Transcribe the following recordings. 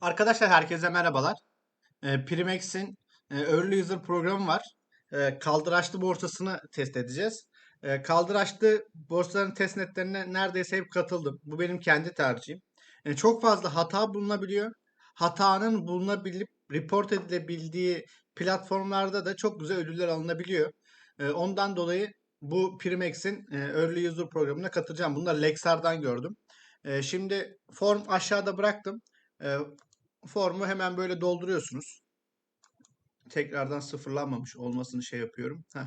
Arkadaşlar herkese merhabalar. E, Primex'in e, Early User programı var. E, kaldıraçlı borsasını test edeceğiz. E, kaldıraçlı borsaların testnetlerine neredeyse hep katıldım. Bu benim kendi tercihim. E, çok fazla hata bulunabiliyor. Hatanın bulunabilip report edilebildiği platformlarda da çok güzel ödüller alınabiliyor. E, ondan dolayı bu Primex'in e, Early User programına katılacağım. Bunları Lexar'dan gördüm. E, şimdi form aşağıda bıraktım. Formu hemen böyle dolduruyorsunuz. Tekrardan sıfırlanmamış olmasını şey yapıyorum. Heh.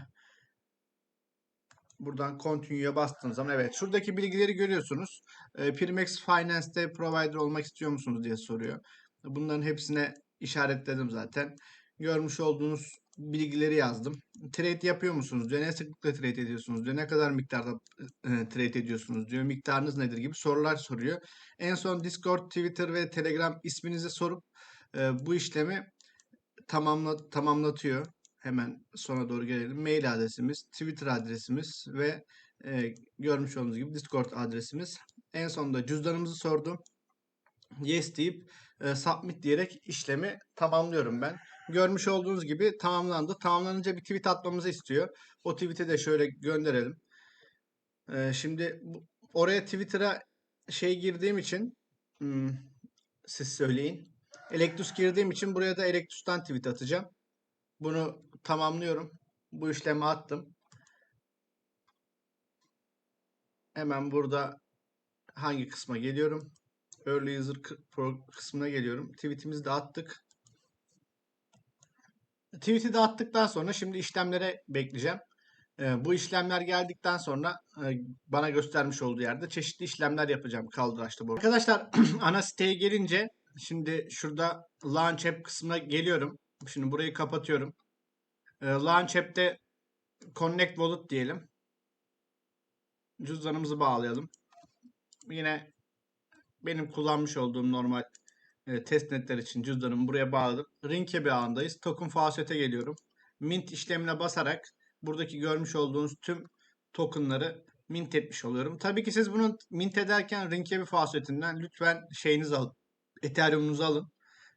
Buradan Continue'ya bastığınız zaman evet şuradaki bilgileri görüyorsunuz. E, Primex Finance'te provider olmak istiyor musunuz diye soruyor. Bunların hepsine işaretledim zaten. Görmüş olduğunuz bilgileri yazdım. Trade yapıyor musunuz diyor. Ne sıklıkla trade ediyorsunuz diyor. Ne kadar miktarda e, trade ediyorsunuz diyor. Miktarınız nedir gibi sorular soruyor. En son Discord, Twitter ve Telegram isminizi sorup e, bu işlemi tamamla, tamamlatıyor. Hemen sona doğru gelelim. Mail adresimiz, Twitter adresimiz ve e, görmüş olduğunuz gibi Discord adresimiz. En sonunda cüzdanımızı sordu. Yes deyip e, submit diyerek işlemi tamamlıyorum ben. Görmüş olduğunuz gibi tamamlandı. Tamamlanınca bir tweet atmamızı istiyor. O tweet'i de şöyle gönderelim. E, şimdi bu, oraya Twitter'a şey girdiğim için hmm, siz söyleyin. Electus girdiğim için buraya da Electus'tan tweet atacağım. Bunu tamamlıyorum. Bu işlemi attım. Hemen burada hangi kısma geliyorum? Early User kısmına geliyorum. Tweetimizi de attık. Tweet'i de attıktan sonra şimdi işlemlere bekleyeceğim. Ee, bu işlemler geldikten sonra e, bana göstermiş olduğu yerde çeşitli işlemler yapacağım kaldıraçlı bu. Arkadaşlar ana siteye gelince şimdi şurada Launch App kısmına geliyorum. Şimdi burayı kapatıyorum. Ee, Launch App'te Connect Wallet diyelim. Cüzdanımızı bağlayalım. Yine benim kullanmış olduğum normal e, testnetler için cüzdanımı buraya bağladım. Rinke bir ağındayız. Token faucet'e geliyorum. Mint işlemine basarak buradaki görmüş olduğunuz tüm tokenları mint etmiş oluyorum. Tabii ki siz bunu mint ederken Rinkebi faucetinden lütfen şeyinizi alın. Ethereum'unuzu alın.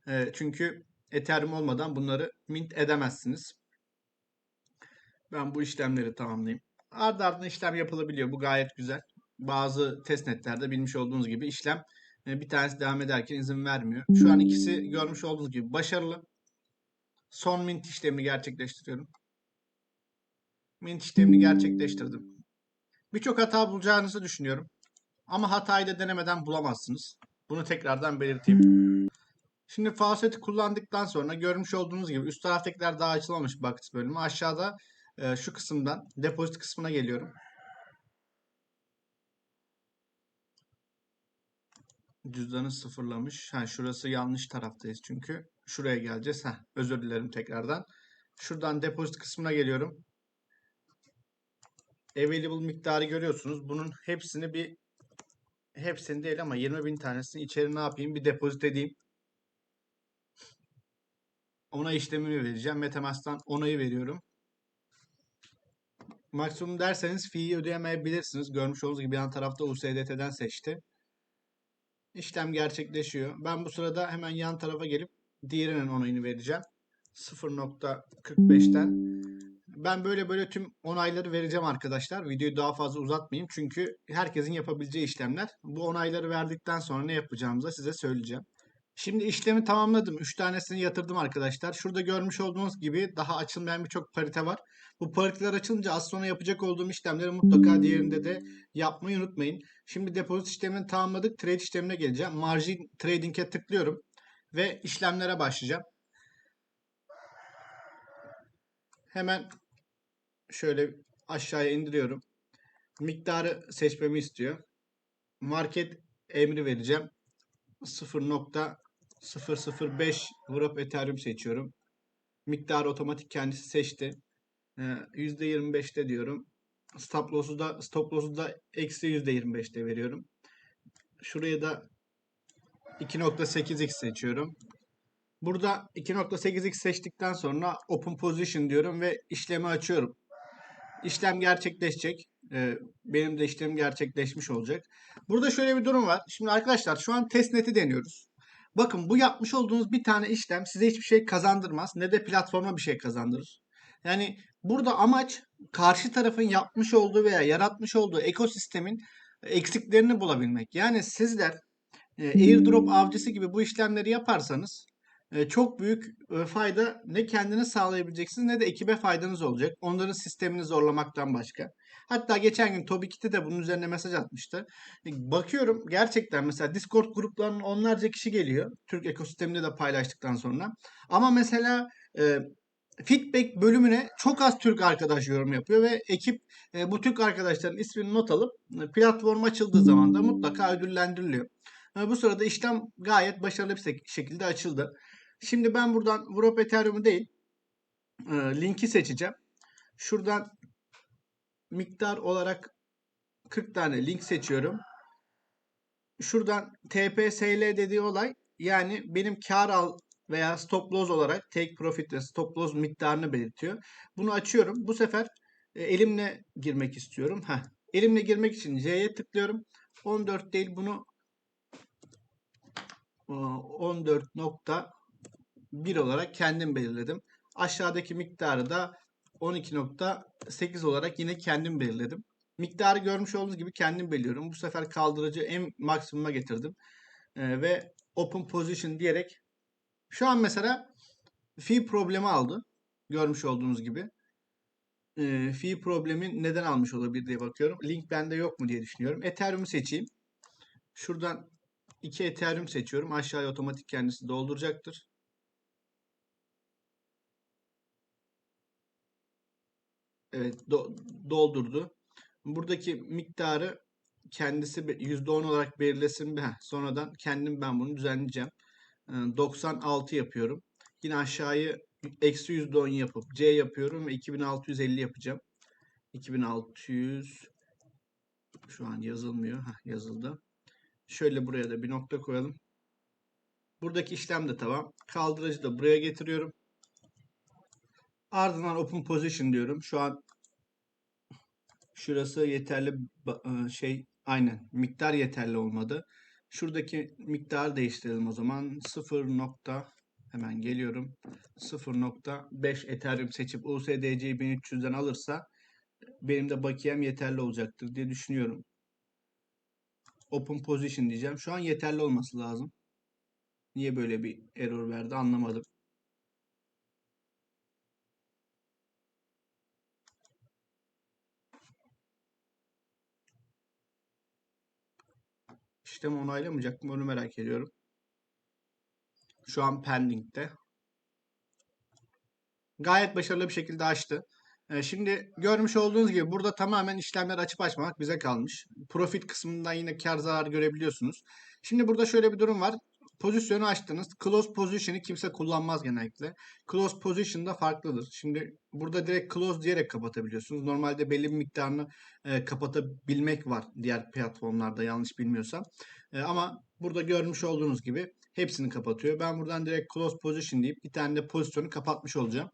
E, çünkü Ethereum olmadan bunları mint edemezsiniz. Ben bu işlemleri tamamlayayım. Ardı ardına işlem yapılabiliyor. Bu gayet güzel. Bazı testnetlerde bilmiş olduğunuz gibi işlem bir tanesi devam ederken izin vermiyor. Şu an ikisi görmüş olduğunuz gibi başarılı. Son mint işlemini gerçekleştiriyorum. Mint işlemini gerçekleştirdim. Birçok hata bulacağınızı düşünüyorum. Ama hatayı da denemeden bulamazsınız. Bunu tekrardan belirteyim. Şimdi faucet'i kullandıktan sonra görmüş olduğunuz gibi üst taraftakiler daha açılmamış bucket bölümü. Aşağıda e, şu kısımdan depozit kısmına geliyorum. Cüzdanı sıfırlamış. Ha, şurası yanlış taraftayız çünkü. Şuraya geleceğiz. Ha, özür dilerim tekrardan. Şuradan depozit kısmına geliyorum. Available miktarı görüyorsunuz. Bunun hepsini bir hepsini değil ama 20 bin tanesini içeri ne yapayım? Bir depozit edeyim. Ona işlemini vereceğim. Metamask'tan onayı veriyorum. Maksimum derseniz fee'yi ödeyemeyebilirsiniz. Görmüş olduğunuz gibi yan tarafta USDT'den seçti. İşlem gerçekleşiyor. Ben bu sırada hemen yan tarafa gelip diğerinin onayını vereceğim. 0.45'ten. Ben böyle böyle tüm onayları vereceğim arkadaşlar. Videoyu daha fazla uzatmayayım. Çünkü herkesin yapabileceği işlemler. Bu onayları verdikten sonra ne yapacağımızı size söyleyeceğim. Şimdi işlemi tamamladım. 3 tanesini yatırdım arkadaşlar. Şurada görmüş olduğunuz gibi daha açılmayan birçok parite var. Bu pariteler açılınca az sonra yapacak olduğum işlemleri mutlaka diğerinde de yapmayı unutmayın. Şimdi depozit işlemini tamamladık. Trade işlemine geleceğim. Margin Trading'e tıklıyorum. Ve işlemlere başlayacağım. Hemen şöyle aşağıya indiriyorum. Miktarı seçmemi istiyor. Market emri vereceğim. 0.005 Wrap Ethereum seçiyorum. Miktarı otomatik kendisi seçti. Ee, %25'te diyorum. Stop loss'u da stop loss'u da eksi %25'te veriyorum. Şuraya da 2.8x seçiyorum. Burada 2.8x seçtikten sonra Open Position diyorum ve işlemi açıyorum. İşlem gerçekleşecek. Ee, benim de işlemim gerçekleşmiş olacak. Burada şöyle bir durum var. Şimdi arkadaşlar şu an testnet'i deniyoruz. Bakın bu yapmış olduğunuz bir tane işlem size hiçbir şey kazandırmaz ne de platforma bir şey kazandırır. Yani burada amaç karşı tarafın yapmış olduğu veya yaratmış olduğu ekosistemin eksiklerini bulabilmek. Yani sizler e, airdrop avcısı gibi bu işlemleri yaparsanız e, çok büyük e, fayda ne kendine sağlayabileceksiniz ne de ekibe faydanız olacak. Onların sistemini zorlamaktan başka. Hatta geçen gün Tobi2'de de bunun üzerine mesaj atmıştı. E, Bakıyorum gerçekten mesela Discord gruplarının onlarca kişi geliyor. Türk ekosisteminde de paylaştıktan sonra. Ama mesela e, feedback bölümüne çok az Türk arkadaş yorum yapıyor ve ekip e, bu Türk arkadaşların ismini not alıp e, platform açıldığı zaman da mutlaka ödüllendiriliyor. E, bu sırada işlem gayet başarılı bir şek- şekilde açıldı. Şimdi ben buradan Wrap Ethereum'u değil e, linki seçeceğim. Şuradan miktar olarak 40 tane link seçiyorum. Şuradan TPSL dediği olay yani benim kar al veya stop loss olarak take profit ve stop loss miktarını belirtiyor. Bunu açıyorum. Bu sefer e, elimle girmek istiyorum. Heh. Elimle girmek için C'ye tıklıyorum. 14 değil bunu e, 14.1 olarak kendim belirledim. Aşağıdaki miktarı da 12.8 olarak yine kendim belirledim. Miktarı görmüş olduğunuz gibi kendim belirliyorum. Bu sefer kaldırıcı en maksimuma getirdim. E, ve open position diyerek şu an mesela fee problemi aldı. Görmüş olduğunuz gibi. E, fee problemi neden almış olabilir diye bakıyorum. Link bende yok mu diye düşünüyorum. Ethereum'u seçeyim. Şuradan 2 Ethereum seçiyorum. Aşağıya otomatik kendisi dolduracaktır. Evet do- doldurdu. Buradaki miktarı kendisi be- %10 olarak belirlesin. Heh, sonradan kendim ben bunu düzenleyeceğim. Ee, 96 yapıyorum. Yine aşağıyı eksi %10 yapıp C yapıyorum ve 2650 yapacağım. 2600 şu an yazılmıyor. Heh, yazıldı. Şöyle buraya da bir nokta koyalım. Buradaki işlem de tamam. Kaldırıcı da buraya getiriyorum. Ardından open position diyorum. Şu an şurası yeterli e, şey aynen miktar yeterli olmadı. Şuradaki miktarı değiştirelim o zaman. 0 nokta hemen geliyorum. 0.5 Ethereum seçip USDC'yi 1300'den alırsa benim de bakiyem yeterli olacaktır diye düşünüyorum. Open position diyeceğim. Şu an yeterli olması lazım. Niye böyle bir error verdi anlamadım. İşlemi onaylamayacak mı onu merak ediyorum. Şu an pending'de. Gayet başarılı bir şekilde açtı. Ee, Şimdi görmüş olduğunuz gibi burada tamamen işlemler açıp açmamak bize kalmış. Profit kısmından yine kar zarar görebiliyorsunuz. Şimdi burada şöyle bir durum var. Pozisyonu açtınız. Close position'ı kimse kullanmaz genellikle. Close position da farklıdır. Şimdi burada direkt close diyerek kapatabiliyorsunuz. Normalde belli bir miktarını e, kapatabilmek var diğer platformlarda yanlış bilmiyorsam. E, ama burada görmüş olduğunuz gibi hepsini kapatıyor. Ben buradan direkt close position deyip bir tane de pozisyonu kapatmış olacağım.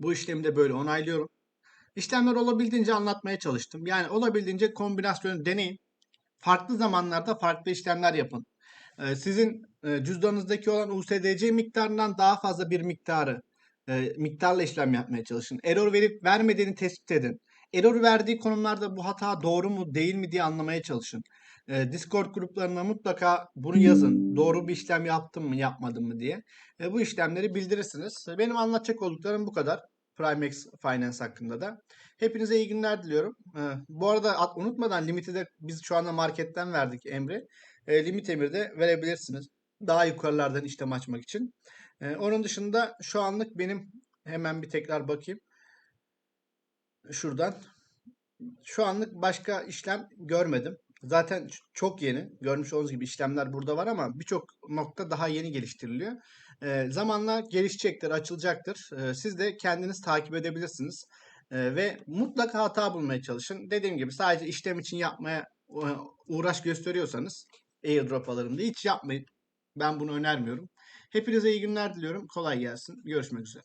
Bu işlemi de böyle onaylıyorum. İşlemler olabildiğince anlatmaya çalıştım. Yani olabildiğince kombinasyonu deneyin. Farklı zamanlarda farklı işlemler yapın. Ee, Sizin e, cüzdanınızdaki olan USDC miktarından daha fazla bir miktarı e, miktarla işlem yapmaya çalışın. Error verip vermediğini tespit edin. Error verdiği konumlarda bu hata doğru mu değil mi diye anlamaya çalışın. Ee, Discord gruplarına mutlaka bunu yazın. Doğru bir işlem yaptım mı yapmadım mı diye. E, bu işlemleri bildirirsiniz. Benim anlatacak olduklarım bu kadar. Primex Finance hakkında da. Hepinize iyi günler diliyorum. E, bu arada unutmadan limiti de biz şu anda marketten verdik Emre. E, limit emri de verebilirsiniz. Daha yukarılardan işlem açmak için. E, onun dışında şu anlık benim hemen bir tekrar bakayım. Şuradan. Şu anlık başka işlem görmedim. Zaten çok yeni. Görmüş olduğunuz gibi işlemler burada var ama birçok nokta daha yeni geliştiriliyor. Ee, zamanla gelişecektir, açılacaktır. Ee, siz de kendiniz takip edebilirsiniz. Ee, ve mutlaka hata bulmaya çalışın. Dediğim gibi sadece işlem için yapmaya e, uğraş gösteriyorsanız airdrop diye hiç yapmayın. Ben bunu önermiyorum. Hepinize iyi günler diliyorum. Kolay gelsin. Görüşmek üzere.